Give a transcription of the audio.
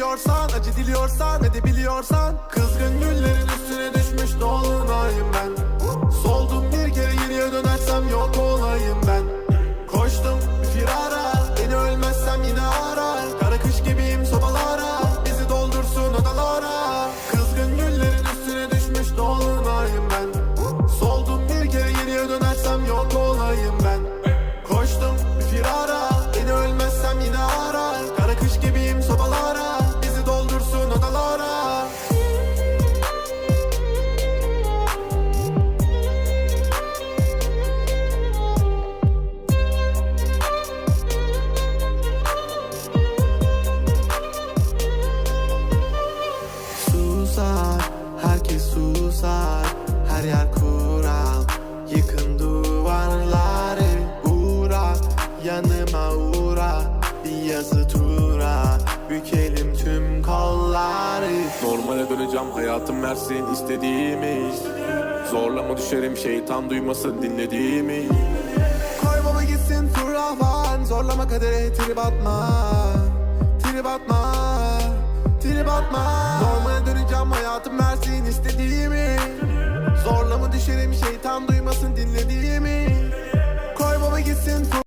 Gidiyorsan Acı diliyorsan ve de biliyorsan Kızgın güllerin üstüne düşmüş dolunayım ben. Soldum bir kere geriye dönersem yok olayım ben. Koştum firara Beni ölmezsem yine arar Kara kış gibiyim sobalara Bizi doldursun odalara. Kızgın güllerin üstüne düşmüş dolunayım ben. Soldum bir kere geriye dönersem yok olayım Susar, herkes susar Her yer kural Yıkın duvarları Uğra, yanıma uğra Bir yazı tura. Bükelim tüm kolları. Normale döneceğim hayatım versin istediğimi Zorlama düşerim şeytan duymasın dinlediğimi Koy baba gitsin fırlavan Zorlama kadere trip atma. Trip atma Trip atma yaşayan hayatım versin istediğimi. Zorlama düşerim şeytan duymasın dinlediğimi. Koy baba gitsin